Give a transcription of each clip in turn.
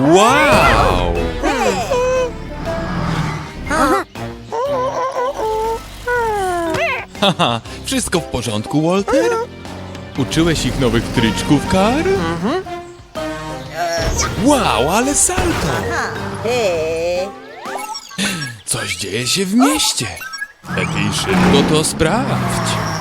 Wow! Haha, wszystko w porządku, Walter? Uczyłeś ich nowych tryczków, Karl? Wow, ale salto! Coś dzieje się w mieście. Lepiej szybko to sprawdź.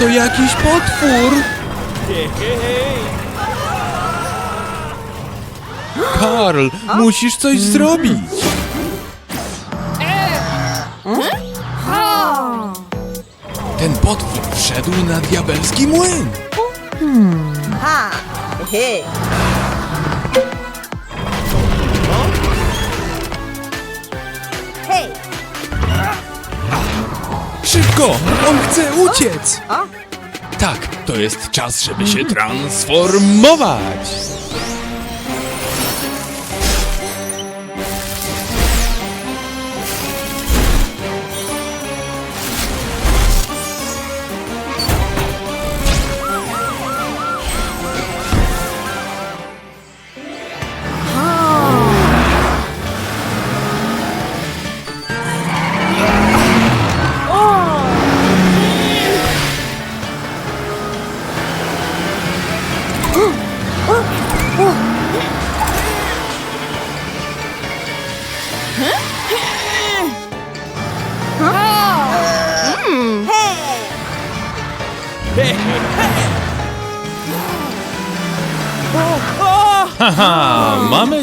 To jakiś potwór! Karl, musisz coś zrobić! Ten potwór wszedł na diabelski młyn! Ha. Hey. Szybko! On chce uciec! Tak, to jest czas, żeby się transformować!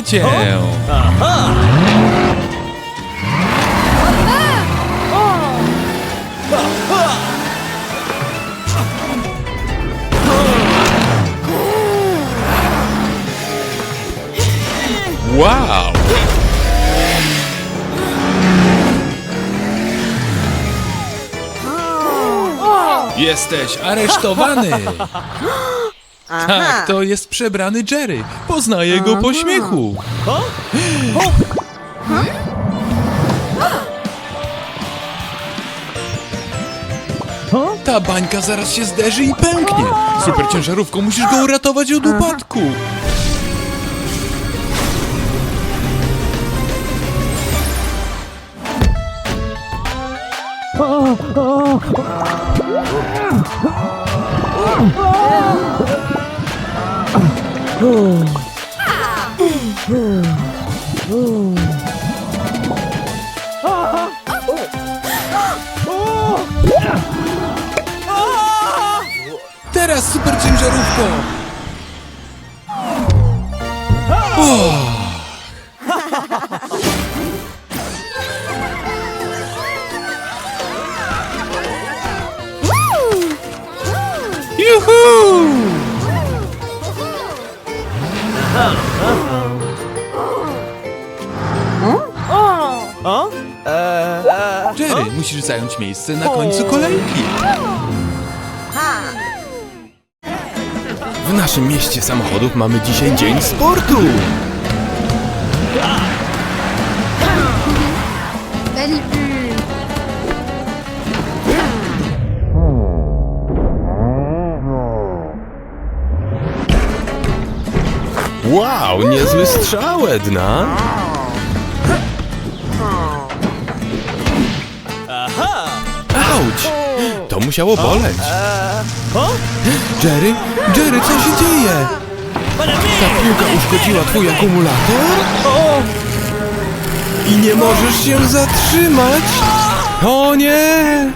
Cię! Wow! Jesteś aresztowany! Tak, to jest przebrany Jerry. Poznaję go po śmiechu. Ta bańka zaraz się zderzy i pęknie. Super ciężarówką musisz go uratować od upadku. Teraz super ciężarówko. O! Juhu! Musisz zająć miejsce na końcu kolejki. W naszym mieście samochodów mamy dzisiaj dzień sportu. Wow, niezły strzał, Edna. Musiało boleć. Jerry? Jerry, co się dzieje? Ta piłka uszkodziła twój akumulator? I nie możesz się zatrzymać? O nie!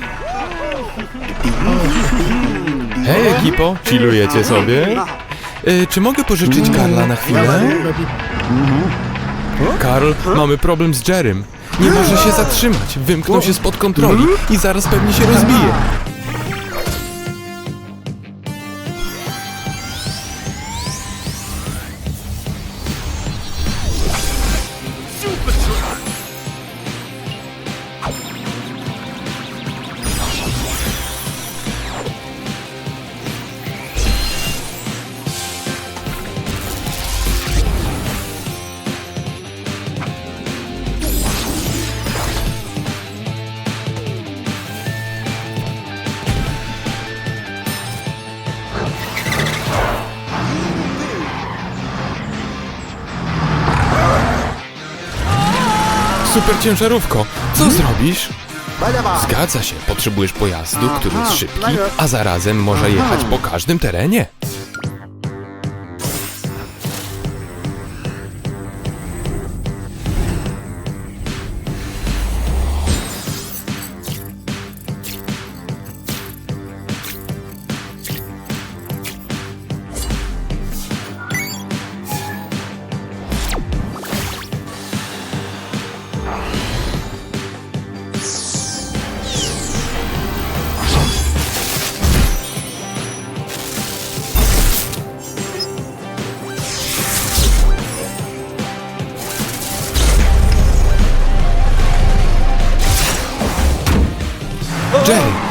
Hej ekipo, chillujecie sobie? Y, czy mogę pożyczyć Karla na chwilę? Karl, mamy problem z Jerrym. Nie może się zatrzymać, wymknął się spod kontroli i zaraz pewnie się rozbije. Super ciężarówko, co zrobisz? Zgadza się, potrzebujesz pojazdu, który jest szybki, a zarazem może jechać po każdym terenie.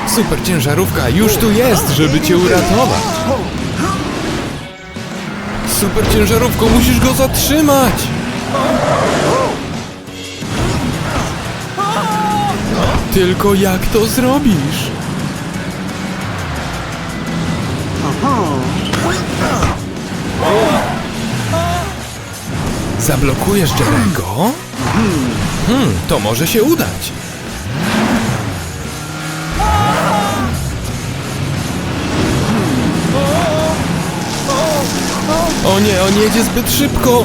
Super ciężarówka już tu jest, żeby cię uratować. Super ciężarówko, musisz go zatrzymać. Tylko jak to zrobisz? Zablokujesz Jerego? Hmm, to może się udać. Nie, on jedzie zbyt szybko!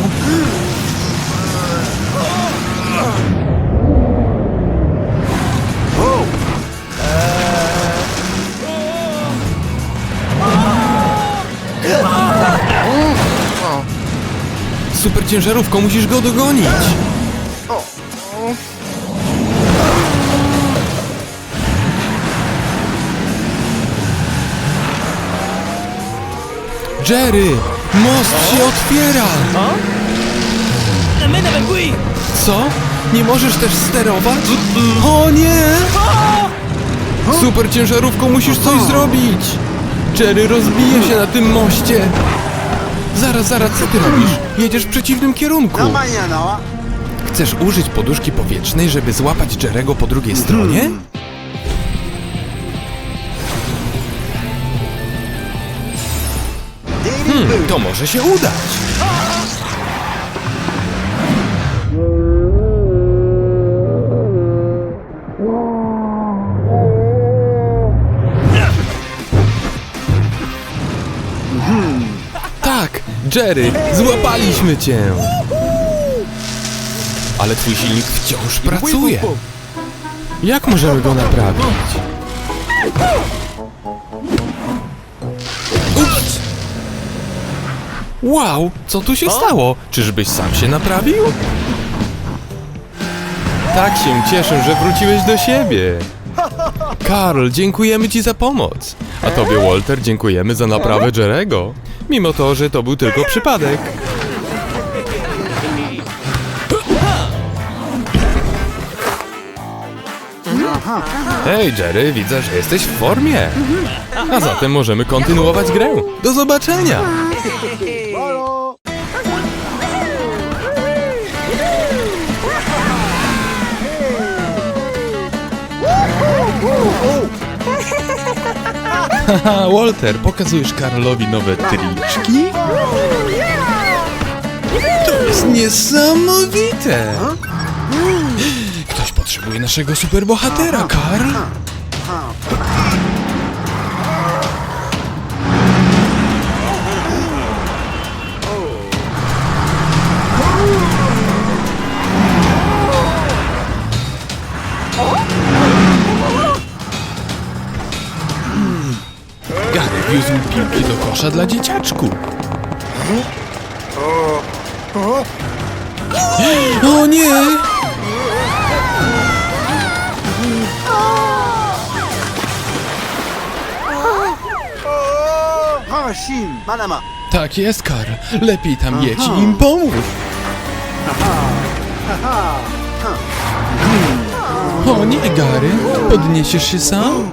Super ciężarówko, musisz go dogonić! Jerry! Most się otwiera! Amène avec lui Co? Nie możesz też sterować? O nie! Super ciężarówką musisz coś zrobić! Jerry rozbije się na tym moście! Zaraz, zaraz, co ty robisz? Jedziesz w przeciwnym kierunku! Chcesz użyć poduszki powietrznej, żeby złapać Jerego po drugiej stronie? Hmm, to może się udać! Tak, Jerry, złapaliśmy cię! Ale twój silnik wciąż pracuje. Jak możemy go naprawić? Wow, co tu się stało? Czyżbyś sam się naprawił? Tak się cieszę, że wróciłeś do siebie. Karl, dziękujemy ci za pomoc. A tobie, Walter, dziękujemy za naprawę Jerego. Mimo to, że to był tylko przypadek. Hej, Jerry, widzę, że jesteś w formie. A zatem możemy kontynuować grę. Do zobaczenia! Haha, Walter, pokazujesz Karlowi nowe triczki? To jest niesamowite! Ktoś potrzebuje naszego superbohatera, Karl! Wiózł piłki do kosza dla dzieciaczku. O nie! Manama. Tak jest, Karl. Lepiej tam jedź i im pomóż. O nie, Gary. Podniesiesz się sam?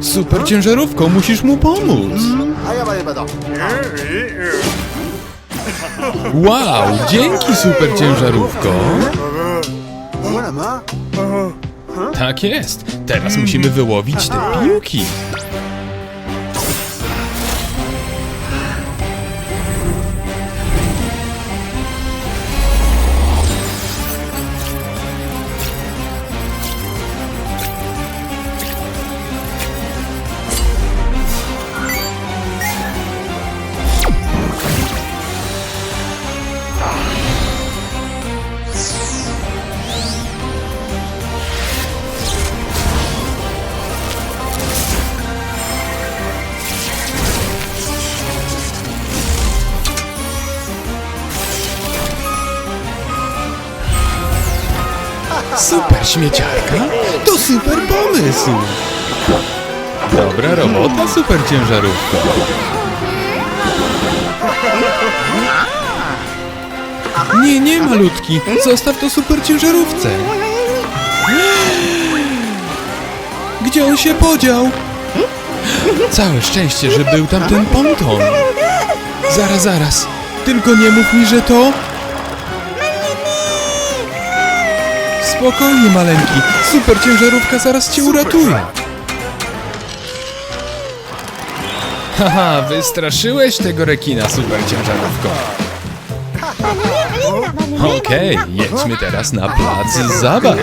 Super ciężarówką, musisz mu pomóc. Wow, dzięki super ciężarówko. Tak jest. Teraz musimy wyłowić te piłki. Pomysł! Dobra robota, super ciężarówka. Nie, nie, malutki. Zostaw to super ciężarówce. Gdzie on się podział? Całe szczęście, że był tam ten ponton. Zaraz, zaraz. Tylko nie mów mi, że to... Spokojnie, maleńki. Super ciężarówka zaraz cię uratuje. Haha, wystraszyłeś tego rekina super ciężarówką. Okej, jedźmy teraz na plac zabaw.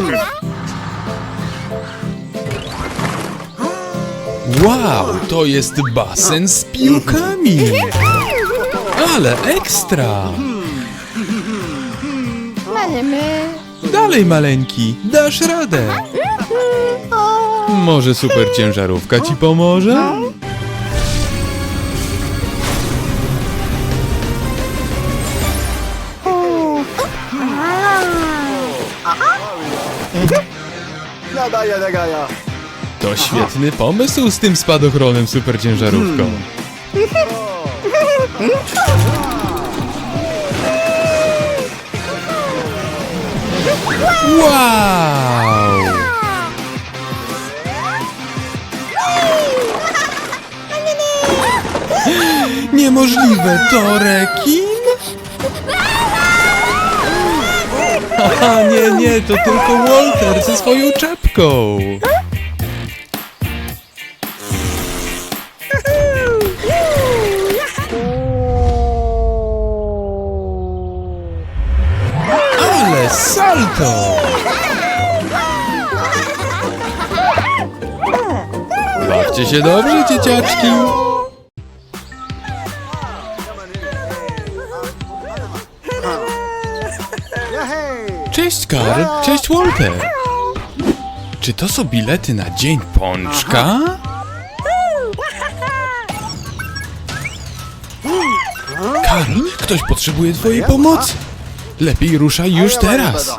Wow, to jest basen z piłkami. Ale ekstra. Dalej, maleńki, dasz radę. Może super ciężarówka ci pomoże? To świetny pomysł z tym spadochronem super ciężarówką. Wow! Niemożliwe, to rekin? Haha, nie, nie, to tylko Walter ze swoją czapką. Bawcie się dobrze, dzieciaczki! Cześć Karl, cześć Walter! Czy to są bilety na Dzień Pączka? Karl, ktoś potrzebuje twojej pomocy! Lepiej ruszaj już teraz!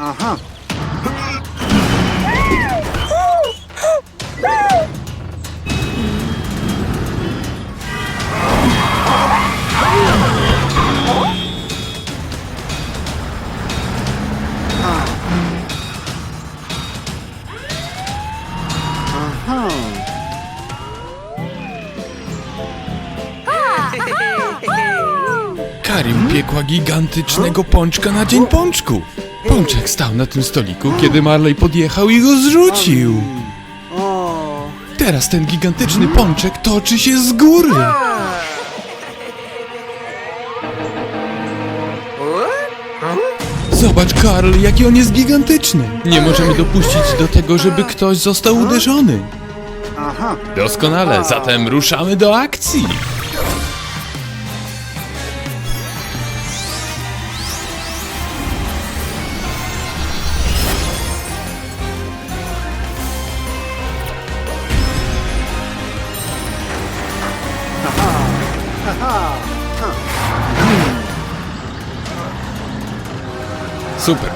Kari upiekła gigantycznego pączka na Dzień Pączku! Pączek stał na tym stoliku, kiedy Marley podjechał i go zrzucił! Teraz ten gigantyczny pączek toczy się z góry! Zobacz, Karl, jaki on jest gigantyczny! Nie możemy dopuścić do tego, żeby ktoś został uderzony. Doskonale, zatem ruszamy do akcji!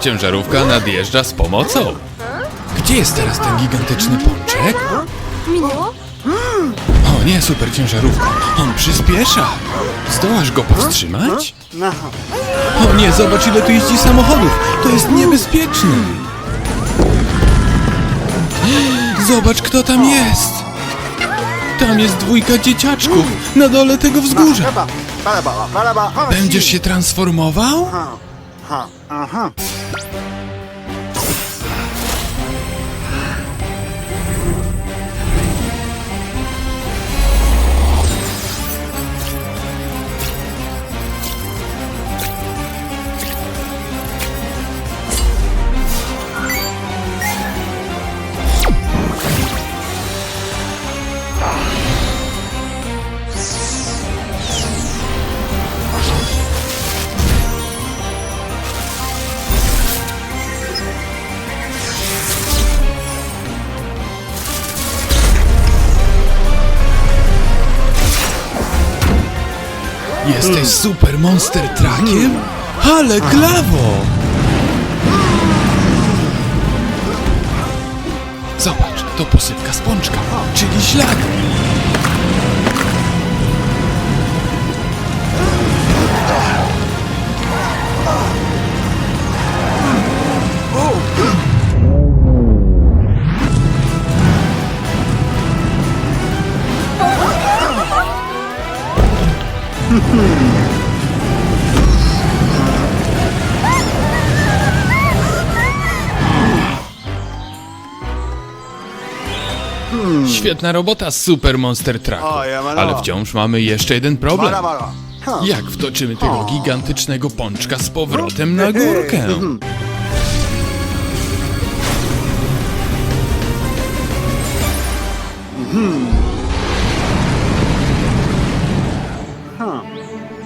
Ciężarówka nadjeżdża z pomocą. Gdzie jest teraz ten gigantyczny pączek? Minęło? O nie, super ciężarówka. On przyspiesza. Zdołasz go powstrzymać? O nie, zobacz ile tu jeździ samochodów. To jest niebezpieczne. Zobacz kto tam jest. Tam jest dwójka dzieciaczków na dole tego wzgórza. Będziesz si. się transformował? Ha. Ha. Aha. Jesteś super monster trakiem? Ale klawo! Zobacz, to posypka z pączka, czyli ślad. Świetna robota, Super Monster Trucku. Ale wciąż mamy jeszcze jeden problem. Jak wtoczymy tego gigantycznego pączka z powrotem na górkę?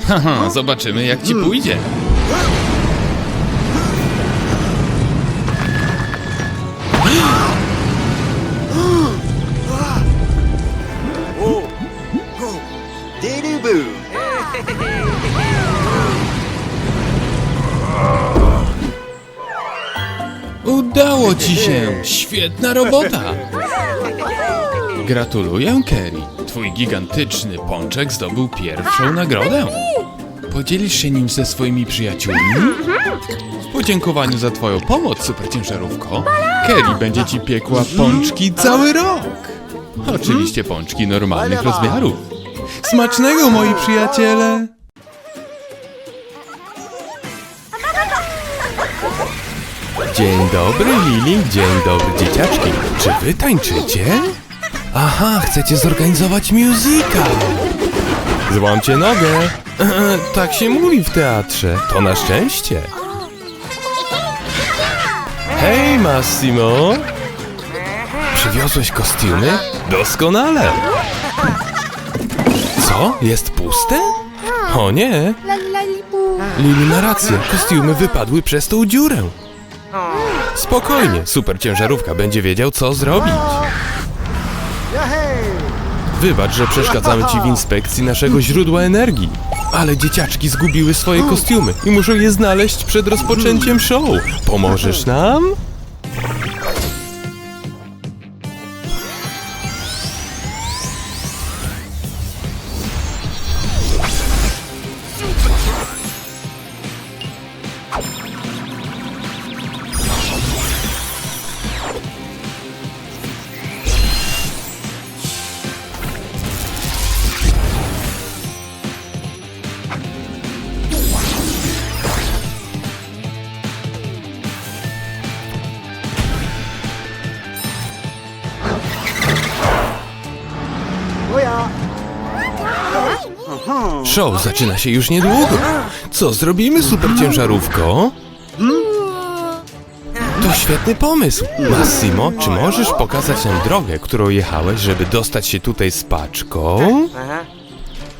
Haha, zobaczymy jak ci pójdzie. Udało ci się! Świetna robota! Gratuluję, Kerry. Twój gigantyczny pączek zdobył pierwszą nagrodę. Podzielisz się nim ze swoimi przyjaciółmi? W podziękowaniu za twoją pomoc, superciężarówko, Kerry będzie ci piekła pączki cały rok. Oczywiście pączki normalnych rozmiarów. Smacznego, moi przyjaciele! Dzień dobry, Lili. Dzień dobry, dzieciaczki. Czy wy tańczycie? Aha, chcecie zorganizować musical. Złamcie nogę. E, tak się mówi w teatrze. To na szczęście. Hej, Massimo. Przywiozłeś kostiumy? Doskonale. Co? Jest puste? O nie. Lili ma rację. Kostiumy wypadły przez tą dziurę. Spokojnie, super ciężarówka będzie wiedział, co zrobić. Wybacz, że przeszkadzamy ci w inspekcji naszego źródła energii. Ale dzieciaczki zgubiły swoje kostiumy i muszą je znaleźć przed rozpoczęciem show. Pomożesz nam? Show zaczyna się już niedługo. Co zrobimy, super ciężarówko? To świetny pomysł. Massimo, czy możesz pokazać nam drogę, którą jechałeś, żeby dostać się tutaj z paczką?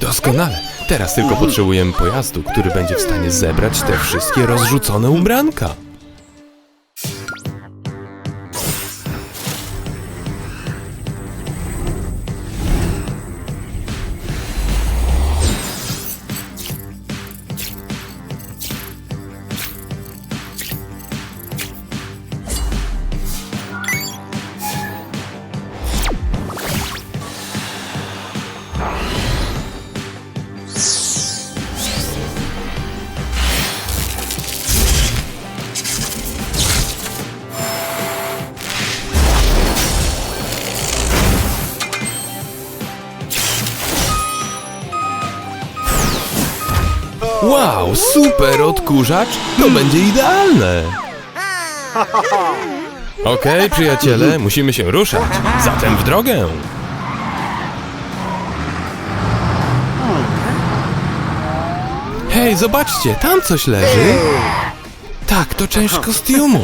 Doskonale. Teraz tylko potrzebujemy pojazdu, który będzie w stanie zebrać te wszystkie rozrzucone ubranka. Wow, super odkurzacz! To będzie idealne! Okej, przyjaciele, musimy się ruszać. Zatem w drogę! Hej, zobaczcie, tam coś leży. Tak, to część kostiumu.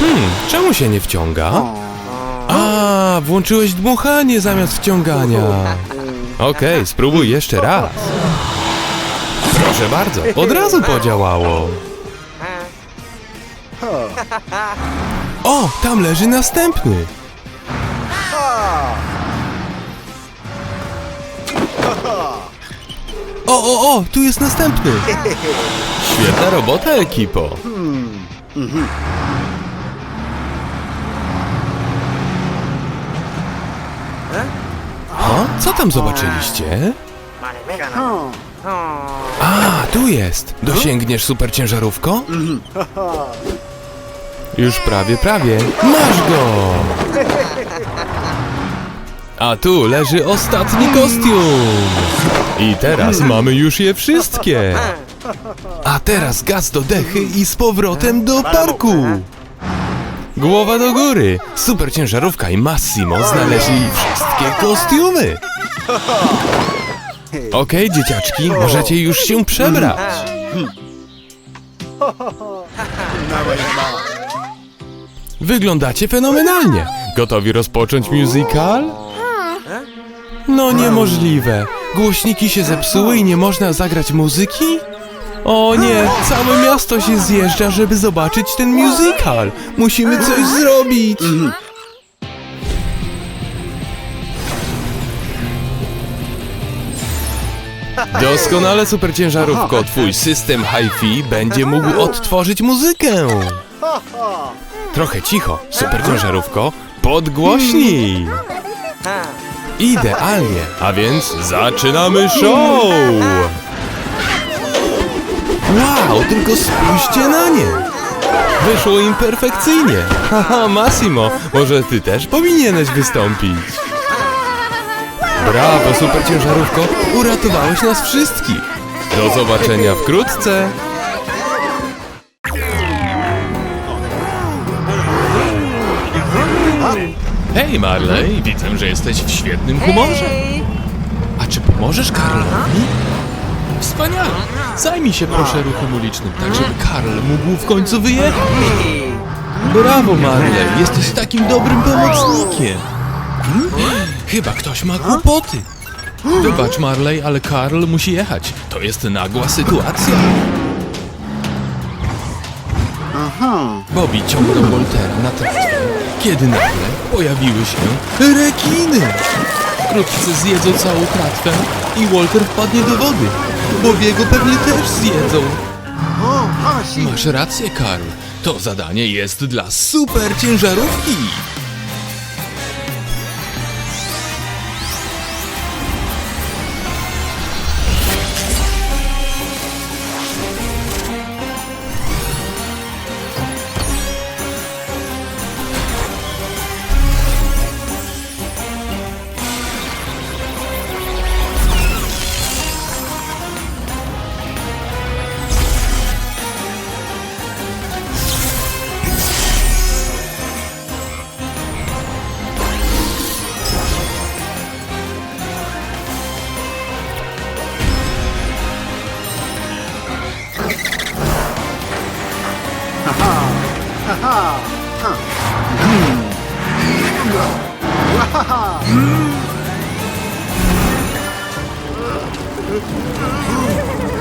Hmm, czemu się nie wciąga? A, włączyłeś dmuchanie zamiast wciągania. Okej, spróbuj jeszcze raz. Proszę bardzo, od razu podziałało. O, tam leży następny. O, o, o, tu jest następny. Świetna robota, ekipo. O, co tam zobaczyliście? A, tu jest. Dosięgniesz super ciężarówko? Już prawie, prawie. Masz go! A tu leży ostatni kostium. I teraz mamy już je wszystkie. A teraz gaz do dechy i z powrotem do parku. Głowa do góry. Super ciężarówka i Massimo znaleźli wszystkie kostiumy. Okej, dzieciaczki, możecie już się przebrać. Wyglądacie fenomenalnie. Gotowi rozpocząć musical? No niemożliwe. Głośniki się zepsuły i nie można zagrać muzyki? O nie, całe miasto się zjeżdża, żeby zobaczyć ten musical. Musimy coś zrobić. Doskonale, super ciężarówko. Twój system hi-fi będzie mógł odtworzyć muzykę. Trochę cicho, super ciężarówko. Podgłośnij. Idealnie, a więc zaczynamy show! Wow, tylko spójrzcie na nie! Wyszło im perfekcyjnie! Haha, Massimo, może ty też powinieneś wystąpić? Brawo, super ciężarówko, uratowałeś nas wszystkich! Do zobaczenia wkrótce! Hej Marley, widzę, że jesteś w świetnym humorze. A czy pomożesz Karlowi? Wspaniale! Zajmij się proszę ruchem ulicznym, tak żeby Karl mógł w końcu wyjechać. Brawo Marley, jesteś takim dobrym pomocnikiem. Chyba ktoś ma kłopoty. Wybacz Marley, ale Karl musi jechać. To jest nagła sytuacja. Bobby ciągnął Waltera na trawę, kiedy nagle pojawiły się rekiny. Wkrótce zjedzą całą tratwę i Walter wpadnie do wody. Bobiego pewnie też zjedzą. Masz rację, Karl. To zadanie jest dla super ciężarówki.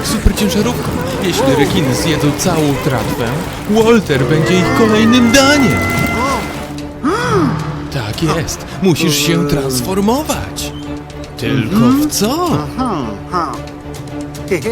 Super ciężarówko. Jeśli rekiny zjedzą całą tratwę, Walter będzie ich kolejnym daniem. Tak jest. Musisz się transformować. Tylko w co? Hmm, hmm. Hehe,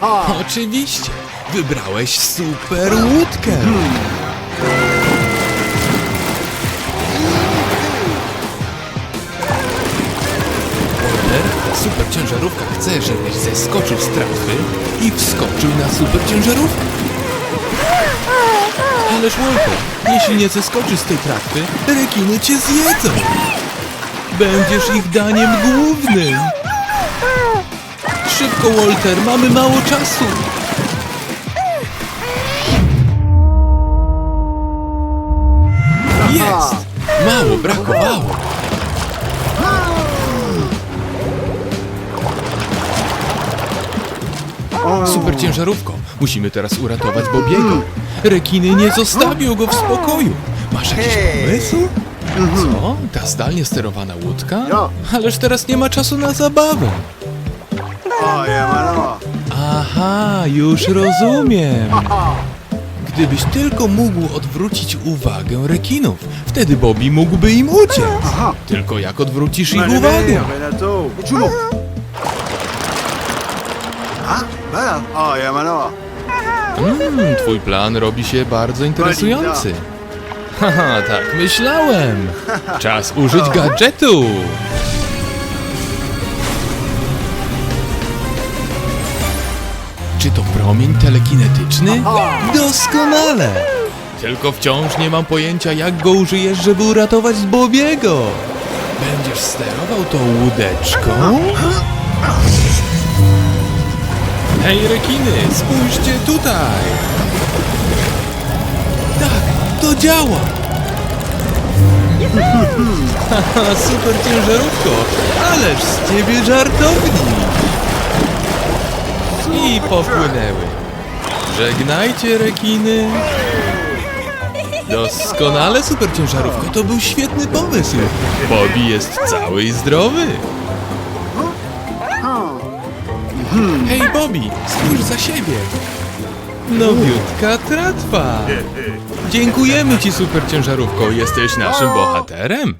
Oczywiście. Wybrałeś super łódkę. Walter, super ciężarówka chce, żebyś zeskoczył z tratwy i wskoczył na super ciężarówkę. Ależ Walter, jeśli nie zeskoczysz z tej tratwy, rekiny cię zjedzą. Będziesz ich daniem głównym. Szybko, Walter, mamy mało czasu. Jest! Mało brakowało. Super ciężarówko, musimy teraz uratować Bobiego. Rekiny nie zostawią go w spokoju. Masz jakiś pomysł? Co? Ta zdalnie sterowana łódka? Ależ teraz nie ma czasu na zabawę. Aha, już rozumiem. Gdybyś tylko mógł odwrócić uwagę rekinów, wtedy Bobby mógłby im uciec. Aha. Tylko jak odwrócisz ich uwagę? Chumo. Ha? Bela. O, Yamanoa. Mm, twój plan robi się bardzo interesujący. Haha, tak myślałem. Czas użyć gadżetu. Czy to promień telekinetyczny? Doskonale. Tylko wciąż nie mam pojęcia, jak go użyjesz, żeby uratować Bobiego. Będziesz sterował tą łódeczką? Hej, rekiny, spójrzcie tutaj! Tak, to działa! Haha, super ciężarówko! Ależ z ciebie żartownik! I popłynęły. Żegnajcie, rekiny! Doskonale, super ciężarówko, to był świetny pomysł! Bobby jest cały i zdrowy! Hej Bobby, spójrz za siebie! Nowiutka tratwa! Dziękujemy ci super ciężarówko, jesteś naszym bohaterem!